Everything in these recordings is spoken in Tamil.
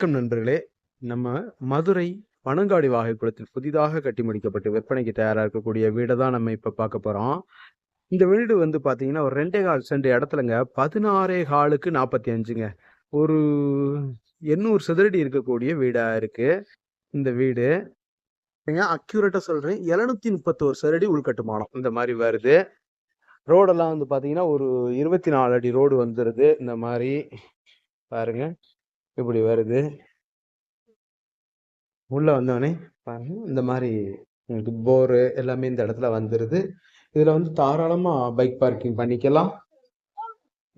வணக்கம் நண்பர்களே. நம்ம மதுரை பனங்காடி வாகைக்குளத்தில் புதிதாக கட்டி முடிக்கப்பட்டு விற்பனைக்கு தயாராக இருக்கக்கூடிய வீடை தான் நம்ம இப்போ பார்க்க போகிறோம் இந்த வீடு வந்து பார்த்தீங்கன்னா ஒரு ரெண்டே கால் சென்ற இடத்துலங்க. பதினாறே காலுக்கு நாற்பத்தி அஞ்சுங்க. ஒரு எண்ணூறு சதுரடி இருக்கக்கூடிய வீடாக இருக்குது இந்த வீடு. ஏங்க அக்யூரேட்டாக சொல்கிறேன் எழுநூத்தி முப்பத்தோரு சதுரடி உள்கட்டுமானம் இந்த மாதிரி வருது. ரோடெல்லாம் வந்து பார்த்தீங்கன்னா ஒரு இருபத்தி நாலு அடி ரோடு வந்துடுது இந்த மாதிரி பாருங்க. இப்படி வருது. உள்ளே வந்தோடனே பாருங்க இந்த மாதிரி உங்களுக்கு போரு எல்லாமே இந்த இடத்துல வந்துடுது இதில் வந்து தாராளமாக பைக் பார்க்கிங் பண்ணிக்கலாம்.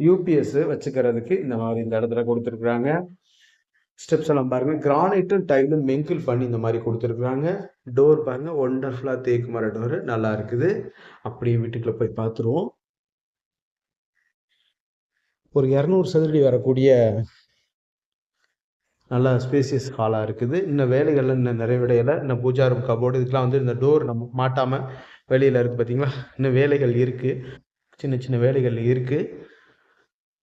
யூபிஎஸ் வச்சுக்கிறதுக்கு இந்த மாதிரி இந்த இடத்துல கொடுத்துருக்குறாங்க. ஸ்டெப்ஸ் எல்லாம் பாருங்க கிரானைட்டும் டைலும் மெங்கிள் பண்ணி இந்த மாதிரி கொடுத்துருக்குறாங்க. டோர் பாருங்க ஒண்டர்ஃபுல்லா தேக்கு மர டோர் நல்லா இருக்குது. அப்படியே வீட்டுக்குள்ள போய் பார்த்துருவோம் ஒரு இரநூறு சதுரடி வரக்கூடிய நல்லா ஸ்பேசியஸ் ஹாலாக இருக்குது. இன்னும் வேலைகள்லாம் இன்னும் நிறைவடையலை. இன்னும் பூஜா ரூம் கபோர்டு இதுக்கெலாம் வந்து இந்த டோர் நம்ம மாட்டாமல் வெளியில் இருக்குது பார்த்தீங்களா இன்னும் வேலைகள் இருக்குது சின்ன சின்ன வேலைகள் இருக்குது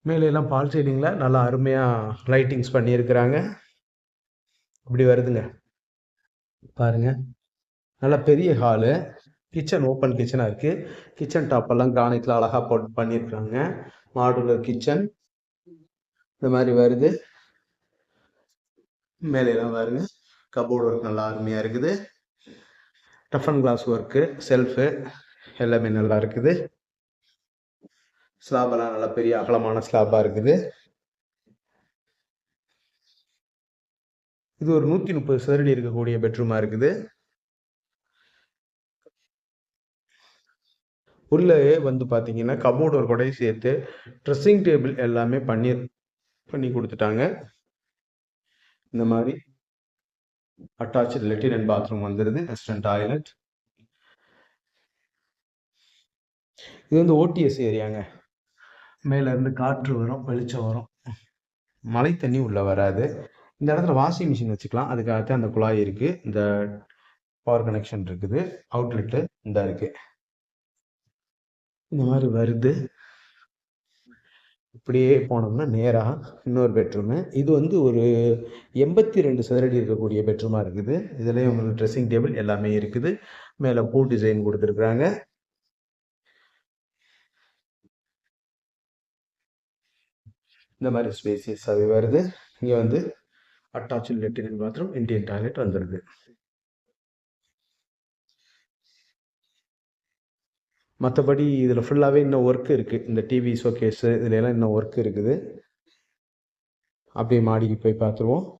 மேலையெல்லாம் பால் சீலிங்கில் நல்லா அருமையாக லைட்டிங்ஸ் பண்ணியிருக்கிறாங்க. அப்படி வருதுங்க. பாருங்கள் நல்லா பெரிய ஹாலு கிச்சன் ஓப்பன் கிச்சனாக இருக்குது கிச்சன் டாப்பெல்லாம் கிரானைட்டில் அழகாக போட்டு பண்ணியிருக்கிறாங்க. மாடுலர் கிச்சன் இந்த மாதிரி வருது. மேலையெல்லாம் பாருங்க. கபோர்டு ஒர்க் நல்லா அருமையாக இருக்குது. டஃபன் கிளாஸ் ஒர்க்கு செல்ஃபு எல்லாமே நல்லா இருக்குது. ஸ்லாபெல்லாம் நல்லா பெரிய அகலமான ஸ்லாபாக இருக்குது. இது ஒரு நூற்றி முப்பது சதுரடி இருக்கக்கூடிய பெட்ரூமாக இருக்குது. உள்ளே வந்து பார்த்தீங்கன்னா கபோர்டு ஒரு சேர்த்து ட்ரெஸ்ஸிங் டேபிள் எல்லாமே பண்ணி பண்ணி கொடுத்துட்டாங்க. இந்த மாதிரி அட்டாச்சு லெட்டின் அண்ட் பாத்ரூம் வந்துடுது வெஸ்டர்ன் டாய்லெட் இது வந்து ஓடிஎஸ் ஏரியாங்க. மேல இருந்து காற்று வரும் வெளிச்சம் வரும். மழை தண்ணி உள்ள வராது. இந்த இடத்துல வாஷிங் மிஷின் வச்சுக்கலாம். அதுக்காகத்தான் அந்த குழாய் இருக்கு. இந்த பவர் கனெக்ஷன் இருக்குது. அவுட்லெட்டு இந்த இருக்கு. இந்த மாதிரி வருது. இப்படியே போனோம்னா நேராக இன்னொரு பெட்ரூமு. இது வந்து ஒரு எண்பத்தி ரெண்டு சதுரடி இருக்கக்கூடிய பெட்ரூமாக இருக்குது. இதுலேயும் உங்களுக்கு ட்ரெஸ்ஸிங் டேபிள் எல்லாமே இருக்குது. மேலே பூ டிசைன் கொடுத்துருக்குறாங்க. இந்த மாதிரி ஸ்பேசியஸாகவே வருது. இங்கே வந்து அட்டாச்சு லெட்டின் பாத்ரூம் இந்தியன் டாய்லெட் வந்துடுது மற்றபடி இதில் ஃபுல்லாகவே இன்னும் ஒர்க் இருக்குது இந்த டிவி ஷோகேஸு இதுல எல்லாம் இன்னும் ஒர்க் இருக்குது. அப்படியே மாடிக்கு போய் பார்த்துருவோம்.